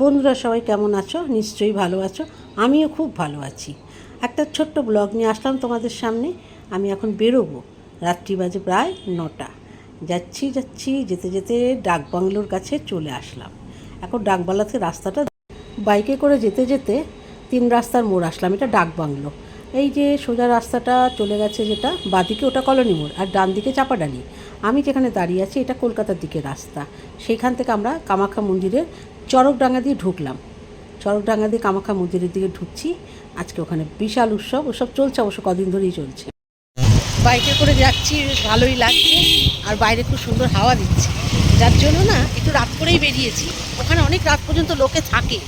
বন্ধুরা সবাই কেমন আছো? নিশ্চয়ই ভালো আছো। আমিও খুব ভালো আছি। একটা ছোট্ট ব্লগ নিয়ে আসলাম তোমাদের সামনে। আমি এখন বেরোবো। রাত্রি বাজে প্রায় নটা। যাচ্ছি যাচ্ছি, যেতে যেতে ডাকবাংলোর কাছে চলে আসলাম। এখন ডাকবাংলাতে রাস্তাটা বাইকে করে যেতে যেতে তিন রাস্তার মোড় আসলাম। এটা ডাকবাংলো এই যে সোজা রাস্তাটা চলে গেছে যেটা, বাদিকে ওটা কলোনি মোড় আর ডান দিকে চাপাডালি। আমি যেখানে দাঁড়িয়ে আছি, এটা কলকাতার দিকে রাস্তা। সেইখান থেকে আমরা কামাখ্যা মন্দিরের চরকডাঙ্গা দিয়ে ঢুকলাম। চরকডাঙ্গা দিয়ে কামাখ্যা মন্দিরের দিকে ঢুকছি। আজকে ওখানে বিশাল উৎসব ওসব চলছে অবশ্য কদিন ধরেই চলছে। বাইকে করে যাচ্ছি, ভালোই লাগছে আর বাইরে খুব সুন্দর হাওয়া দিচ্ছে। যার জন্য না, একটু রাত করেই বেরিয়েছি। ওখানে অনেক রাত পর্যন্ত লোকে থাকে।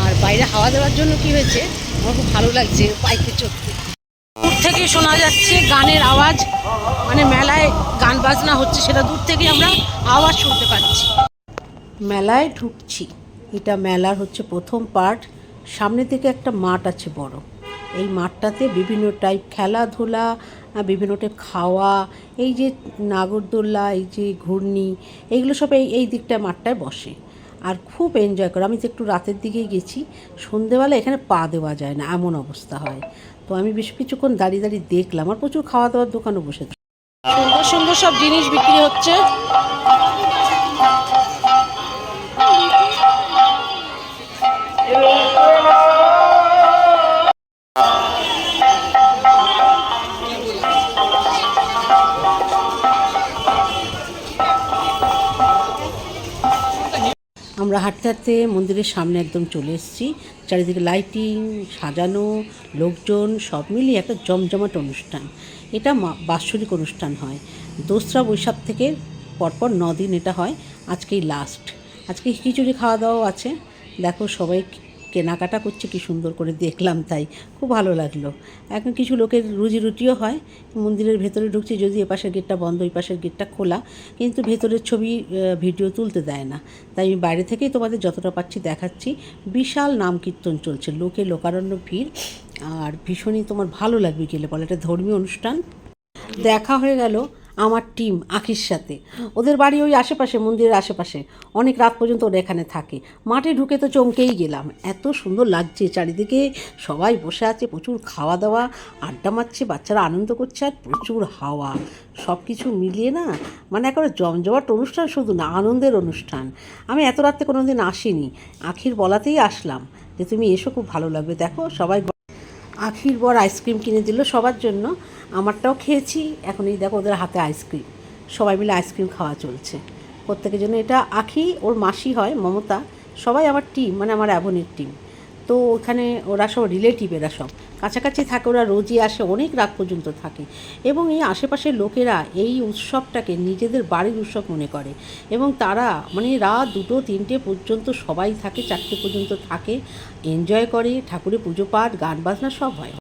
আর বাইরে হাওয়া দেওয়ার জন্য কি হয়েছে, আমার খুব ভালো লাগছে বাইকে চড়তে। দূর থেকে শোনা যাচ্ছে গানের আওয়াজ। মানে মেলায় গান বাজনা হচ্ছে, সেটা দূর থেকে আমরা আওয়াজ শুনতে পাচ্ছি। মেলায় ঢুকছি। এটা মেলার হচ্ছে প্রথম পার্ট। সামনে থেকে একটা মাঠ আছে বড়। এই মাঠটাতে বিভিন্ন টাইপ খেলাধুলা বিভিন্ন টাইপ খাওয়া, এই যে নাগরদোল্লা, এই যে ঘূর্ণি, এইগুলো সব এই এই দিকটায় মাঠটায় বসে। আর খুব এনজয় করে। আমি তো একটু রাতের দিকেই গেছি, সন্ধেবেলা এখানে পা দেওয়া যায় না, এমন অবস্থা হয়। তো আমি বেশ কিছুক্ষণ দাঁড়িয়ে দাঁড়িয়ে দেখলাম। আর প্রচুর খাওয়া দাওয়ার দোকানও বসে সুন্দর সুন্দর সব জিনিস বিক্রি হচ্ছে। আমরা হাঁটতে হাঁটতে মন্দিরের সামনে একদম চলে এসেছি। চারিদিকে লাইটিং সাজানো, লোকজন, সব মিলিয়ে একটা জমজমাট অনুষ্ঠান। এটা বাৎসরিক অনুষ্ঠান হয়। দোসরা বৈশাখ থেকে পরপর দিন এটা হয়। আজকেই লাস্ট আজকে খিচুড়ি খাওয়া দাওয়াও আছে। দেখো সবাই কেনাকাটা করছে, কি সুন্দর করে দেখলাম তাই। খুব ভালো লাগল। এখন কিছু লোকের রুজি রুটিও হয়, মন্দিরের ভেতরে ঢুকছে, যদি এপাশের গেটটা বন্ধ ওই পাশের গেটটা খোলা। কিন্তু ভেতরের ছবি ভিডিও তুলতে দেয় না। তাই আমি বাইরে থেকেই তোমাদের যতটা পাচ্ছি দেখাচ্ছি। বিশাল নাম কীর্তন চলছে, লোকে লোকারণ্য ভিড়। আর ভীষণই তোমার ভালো লাগবে গেলে বলে, এটা ধর্মীয় অনুষ্ঠান। দেখা হয়ে গেল। আমার টিম আখির সাথে। ওদের বাড়ি ওই আশেপাশে, মন্দিরের আশেপাশে। অনেক রাত পর্যন্ত ওরা এখানে থাকে। মাঠে ঢুকে তো চমকেই গেলাম। এত সুন্দর লাগছে চারিদিকে। সবাই বসে আছে, প্রচুর খাওয়া দাওয়া আড্ডা মারছে, বাচ্চারা আনন্দ করছে আর প্রচুর হাওয়া। সব কিছু মিলিয়ে না মানে একেবারে জমজমাট অনুষ্ঠান শুধু না, আনন্দের অনুষ্ঠান। আমি এত রাত্রে কোনো দিন আসিনি। আখির বলাতেই আসলাম যে, তুমি এসো, খুব ভালো লাগবে। দেখো, সবাই আখির বর আইসক্রিম কিনে দিল সবার জন্য। আমারটাও খেয়েছি, এখন এই দেখো ওদের হাতে আইসক্রিম। সবাই মিলে আইসক্রিম খাওয়া চলছে। প্রত্যেকের জন্য এটা আখি, ওর মাসি হয়, মমতা। সবাই আমার টিম মানে আমার অ্যাবনের টিম তো ওখানে ওরা সব রিলেটিভ এরা সব। কাছাকাছি থাকে, ওরা রোজই আসে, অনেক রাত পর্যন্ত থাকে। এবং এই আশেপাশের লোকেরা এই উৎসবটাকে নিজেদের বাড়ির উৎসব মনে করে। এবং তারা মানে রাত দুটো, তিনটে পর্যন্ত সবাই থাকে, চারটে পর্যন্ত থাকে এনজয় করে, ঠাকুরের পুজো পাঠ, গান বাজনা সব হয়।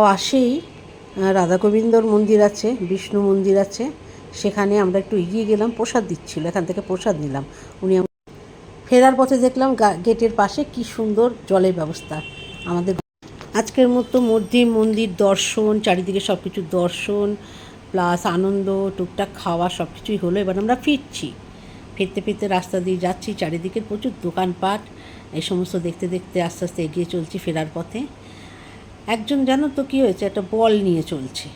পাশেই রাধা গোবিন্দর মন্দির আছে, বিষ্ণু মন্দির আছে। সেখানে আমরা একটু এগিয়ে গেলাম, প্রসাদ দিচ্ছিল, এখান থেকে প্রসাদ নিলাম। উনি ফেরার পথে দেখলাম গেটের পাশে কি সুন্দর জলের ব্যবস্থা। আমাদের আজকের মতো মধ্যে মন্দির দর্শন, চারিদিকে সব কিছু দর্শন প্লাস আনন্দ, টুকটাক খাওয়া সব কিছুই হলো। এবার আমরা ফিরছি। ফিরতে ফিরতে রাস্তা দিয়ে যাচ্ছি, চারিদিকে প্রচুর দোকানপাট। এই সমস্ত দেখতে দেখতে আস্তে আস্তে এগিয়ে চলছি ফেরার পথে। একজন জানো তো কী হয়েছে? একটা বল নিয়ে চলছে।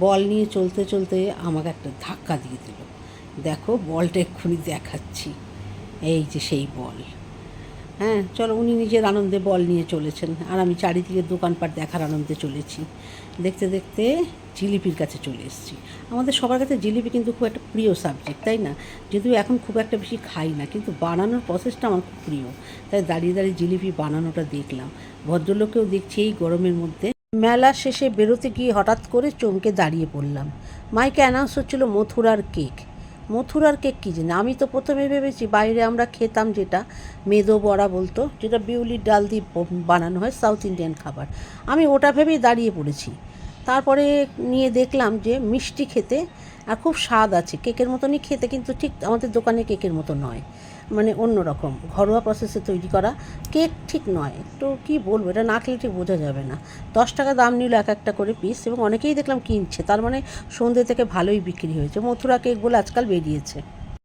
বল নিয়ে চলতে চলতে আমাকে একটা ধাক্কা দিয়ে দিল। দেখো বলটা এক্ষুনি দেখাচ্ছি। এই যে সেই বল। হ্যাঁ চলো উনি নিজের আনন্দে বল নিয়ে চলেছেন। আর আমি চারিদিকে দোকানপাট দেখার আনন্দে চলেছি। দেখতে দেখতে জিলিপির কাছে চলে এসেছি। আমাদের সবার কাছে জিলিপি কিন্তু খুব একটা প্রিয় সাবজেক্ট তাই না? যদিও এখন খুব একটা বেশি খাই না, কিন্তু বানানোর প্রসেসটা আমার খুব প্রিয়। তাই দাঁড়িয়ে দাঁড়িয়ে জিলিপি বানানোটা দেখলাম। ভদ্রলোকেও দেখছি এই গরমের মধ্যে। মেলা শেষে বেরোতে গিয়ে হঠাৎ করে চমকে দাঁড়িয়ে পড়লাম। মাইকে অ্যানাউন্স হচ্ছিল মথুরার কেক মথুরার কেক কী জানি আমি তো প্রথমে ভেবেছি বাইরে আমরা খেতাম যেটা মেদো বড়া বলতো, যেটা বিউলির ডাল দিয়ে বানানো হয় সাউথ ইন্ডিয়ান খাবার। আমি ওটা ভেবেই দাঁড়িয়ে পড়েছি। তারপরে নিয়ে দেখলাম যে মিষ্টি খেতে আর খুব স্বাদ আছে। কেকের মতনই খেতে, কিন্তু ঠিক আমাদের দোকানে কেকের মতো নয়। মানে অন্য রকম ঘরোয়া প্রসেসে তৈরি করা। কেক ঠিক নয় একটু কি বলব, এটা না খেলে ঠিক বোঝা যাবে না। দশ টাকা দাম নিল এক একটা করে পিস এবং অনেকেই দেখলাম কিনছে, তার মানে সন্ধ্যে থেকে ভালোই বিক্রি হয়েছে। মথুরা কেকগুলো আজকাল বেরিয়েছে।